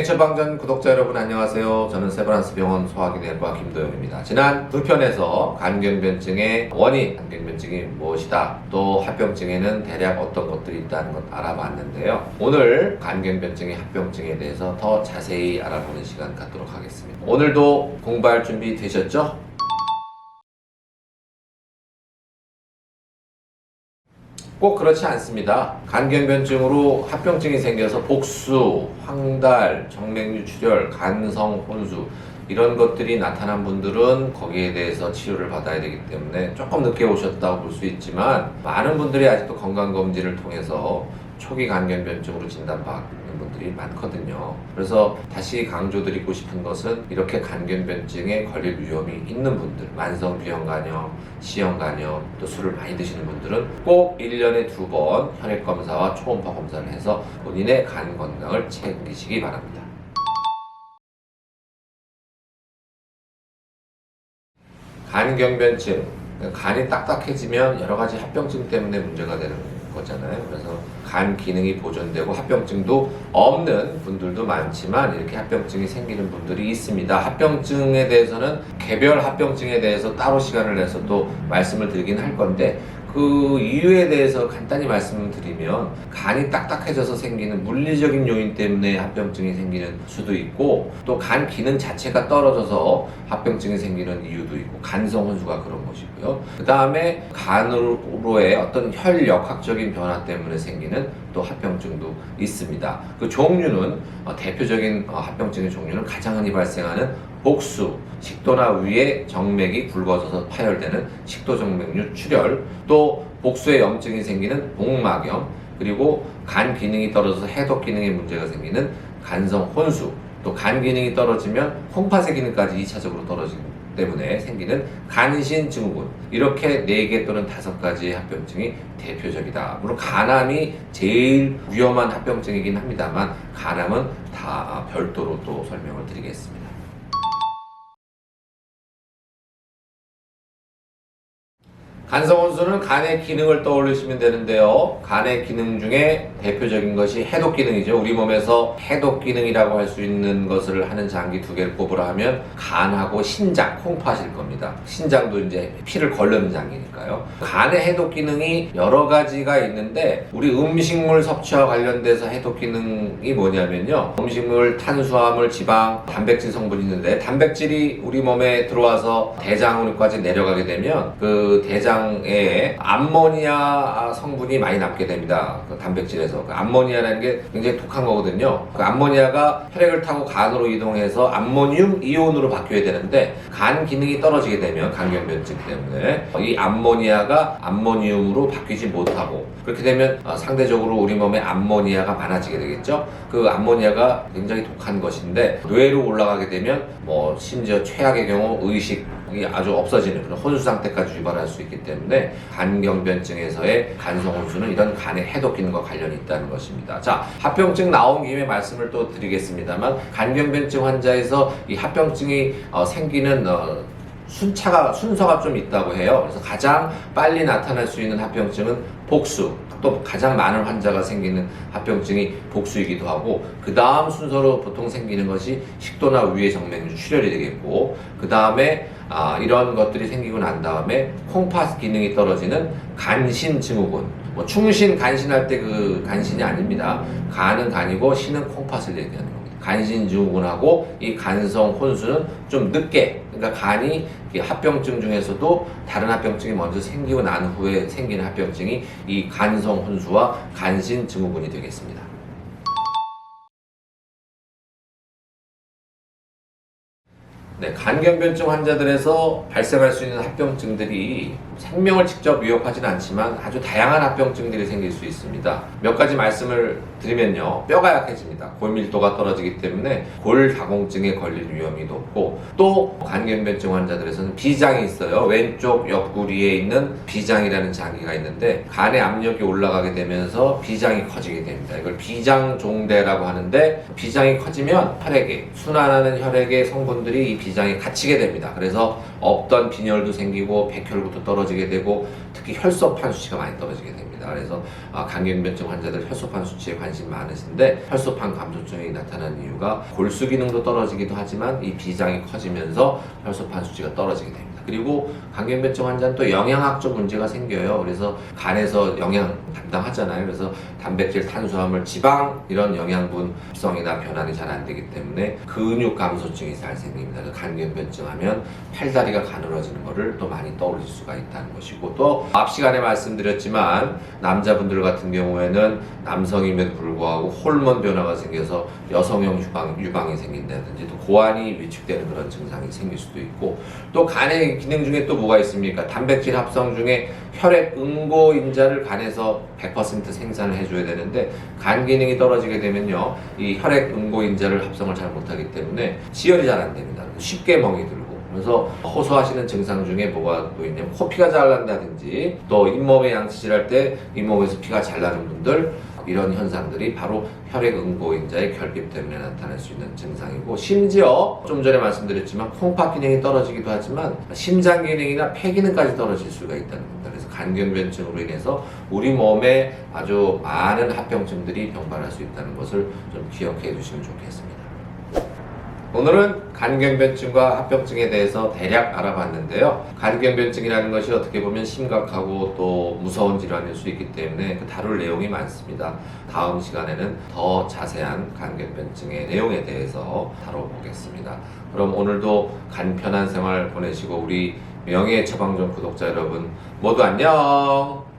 건강의 처방전 구독자 여러분 안녕하세요. 저는 세브란스 병원 소화기내과 김도영입니다. 지난 두 편에서 간경변증의 원인, 간경변증이 무엇이다, 또 합병증에는 대략 어떤 것들이 있다는 것 알아봤는데요. 오늘 간경변증의 합병증에 대해서 더 자세히 알아보는 시간 갖도록 하겠습니다. 오늘도 공부할 준비 되셨죠? 꼭 그렇지 않습니다. 간경변증으로 합병증이 생겨서 복수, 황달, 정맥류 출혈, 간성 혼수 이런 것들이 나타난 분들은 거기에 대해서 치료를 받아야 되기 때문에 조금 늦게 오셨다고 볼 수 있지만 많은 분들이 아직도 건강검진을 통해서 초기 간경변증으로 진단받는 분들이 많거든요. 그래서 다시 강조드리고 싶은 것은 이렇게 간경변증에 걸릴 위험이 있는 분들, 만성 비형 간염, 시형 간염, 또 술을 많이 드시는 분들은 꼭 1년에 두 번 혈액 검사와 초음파 검사를 해서 본인의 간 건강을 챙기시기 바랍니다. 간경변증, 간이 딱딱해지면 여러 가지 합병증 때문에 문제가 되는 거 잖아요. 그래서 간 기능이 보존되고 합병증도 없는 분들도 많지만 이렇게 합병증이 생기는 분들이 있습니다. 합병증에 대해서는 개별 합병증에 대해서 따로 시간을 내서 또 말씀을 드리긴 할 건데 그 이유에 대해서 간단히 말씀을 드리면 간이 딱딱해져서 생기는 물리적인 요인 때문에 합병증이 생기는 수도 있고 또 간 기능 자체가 떨어져서 합병증이 생기는 이유도 있고 간성 혼수가 그런 것이고요. 그 다음에 간으로의 어떤 혈역학적인 변화 때문에 생기는 또 합병증도 있습니다. 그 종류는 어, 대표적인 어, 합병증의 종류는 가장 흔히 발생하는 복수, 식도나 위에 정맥이 굵어져서 파열되는 식도정맥류 출혈, 또 복수에 염증이 생기는 복막염, 그리고 간 기능이 떨어져서 해독 기능에 문제가 생기는 간성 혼수, 또 간 기능이 떨어지면 콩팥의 기능까지 2차적으로 떨어지기 때문에 생기는 간신 증후군 이렇게 4개 또는 5가지의 합병증이 대표적이다. 물론 간암이 제일 위험한 합병증이긴 합니다만 간암은 다 별도로 또 설명을 드리겠습니다. 간성혼수는 간의 기능을 떠올리시면 되는데요. 간의 기능 중에 대표적인 것이 해독 기능이죠. 우리 몸에서 해독 기능이라고 할 수 있는 것을 하는 장기 두 개를 꼽으라 하면 간하고 신장, 콩팥일 겁니다. 신장도 이제 피를 걸르는 장기니까요. 간의 해독 기능이 여러 가지가 있는데 우리 음식물 섭취와 관련돼서 해독 기능이 뭐냐면요. 음식물, 탄수화물, 지방, 단백질 성분이 있는데 단백질이 우리 몸에 들어와서 대장으로까지 내려가게 되면 그 대장에 암모니아 성분이 많이 남게 됩니다. 그 단백질에서. 그 암모니아라는 게 굉장히 독한 거거든요. 그 암모니아가 혈액을 타고 간으로 이동해서 암모늄 이온으로 바뀌어야 되는데 간 기능이 떨어지게 되면 간경변증 때문에 이 암모니아가 암모늄으로 바뀌지 못하고 그렇게 되면 어, 상대적으로 우리 몸에 암모니아가 많아지게 되겠죠. 그 암모니아가 굉장히 독한 것인데 뇌로 올라가게 되면 뭐 심지어 최악의 경우 의식 이 아주 없어지는 그런 혼수 상태까지 유발할 수 있기 때문에 간경변증에서의 간성 혼수는 이런 간의 해독 기능과 관련이 있다는 것입니다. 자, 합병증 나온 김에 말씀을 또 드리겠습니다만 간경변증 환자에서 이 합병증이 어, 생기는 어, 순차가 순서가 좀 있다고 해요. 그래서 가장 빨리 나타날 수 있는 합병증은 복수. 또 가장 많은 환자가 생기는 합병증이 복수이기도 하고 그 다음 순서로 보통 생기는 것이 식도나 위의 정맥류 출혈이 되겠고 그 다음에 아, 이런 것들이 생기고 난 다음에 콩팥 기능이 떨어지는 간신 증후군 뭐 충신 간신할 때 그 간신이 아닙니다 간은 간이고 신은 콩팥을 얘기하는 겁니다 간신 증후군하고 이 간성 혼수는 좀 늦게 그러니까 간이 이 합병증 중에서도 다른 합병증이 먼저 생기고 난 후에 생기는 합병증이 이 간성 혼수와 간신 증후군이 되겠습니다. 네, 간경변증 환자들에서 발생할 수 있는 합병증들이 생명을 직접 위협하지는 않지만 아주 다양한 합병증들이 생길 수 있습니다. 몇 가지 말씀을 드리면요. 뼈가 약해집니다. 골밀도가 떨어지기 때문에 골다공증에 걸릴 위험이 높고 또 간경변증 환자들에서는 비장이 있어요. 왼쪽 옆구리에 있는 비장이라는 장기가 있는데 간의 압력이 올라가게 되면서 비장이 커지게 됩니다. 이걸 비장종대라고 하는데 비장이 커지면 혈액에 순환하는 혈액의 성분들이 이 비장 에 갇히게 됩니다. 그래서 없던 빈혈도 생기고 백혈구도 떨어지게 되고 특히 혈소판 수치가 많이 떨어지게 됩니다. 그래서 아, 간경변증 환자들 혈소판 수치에 관심 많으신데 혈소판 감소증이 나타나는 이유가 골수 기능도 떨어지기도 하지만 이 비장이 커지면서 혈소판 수치가 떨어지게 됩니다. 그리고 간경변증 환자는 또 영양학적 문제가 생겨요. 그래서 간에서 영양 담당하잖아요. 그래서 단백질, 탄수화물, 지방 이런 영양분 합성이나 변환이 잘 안 되기 때문에 근육 감소증이 잘 생깁니다. 간경변증 하면 팔다리가 가늘어지는 것을 또 많이 떠올릴 수가 있다는 것이고 또 앞 시간에 말씀드렸지만 남자분들 같은 경우에는 남성임에도 불구하고 호르몬 변화가 생겨서 여성형 유방, 유방이 생긴다든지 또 고환이 위축되는 그런 증상이 생길 수도 있고 또 간의 기능 중에 또 뭐가 있습니까? 단백질 합성 중에 혈액 응고 인자를 간에서 100% 생산을 해줘야 되는데 간 기능이 떨어지게 되면요 이 혈액 응고 인자를 합성을 잘 못하기 때문에 지혈이 잘 안 됩니다. 쉽게 멍이 들고 그래서 호소하시는 증상 중에 뭐가 또 있냐면 코피가 잘 난다든지 또 잇몸에 양치질할 때 잇몸에서 피가 잘 나는 분들 이런 현상들이 바로 혈액 응고인자의 결핍 때문에 나타날 수 있는 증상이고 심지어 좀 전에 말씀드렸지만 콩팥 기능이 떨어지기도 하지만 심장 기능이나 폐 기능까지 떨어질 수가 있다는 겁니다. 그래서 간경변증으로 인해서 우리 몸에 아주 많은 합병증들이 병발할 수 있다는 것을 좀 기억해 두시면 좋겠습니다. 오늘은 간경변증과 합병증에 대해서 대략 알아봤는데요. 간경변증이라는 것이 어떻게 보면 심각하고 또 무서운 질환일 수 있기 때문에 그 다룰 내용이 많습니다. 다음 시간에는 더 자세한 간경변증의 내용에 대해서 다뤄보겠습니다. 그럼 오늘도 간편한 생활 보내시고 우리 명예 처방전 구독자 여러분 모두 안녕!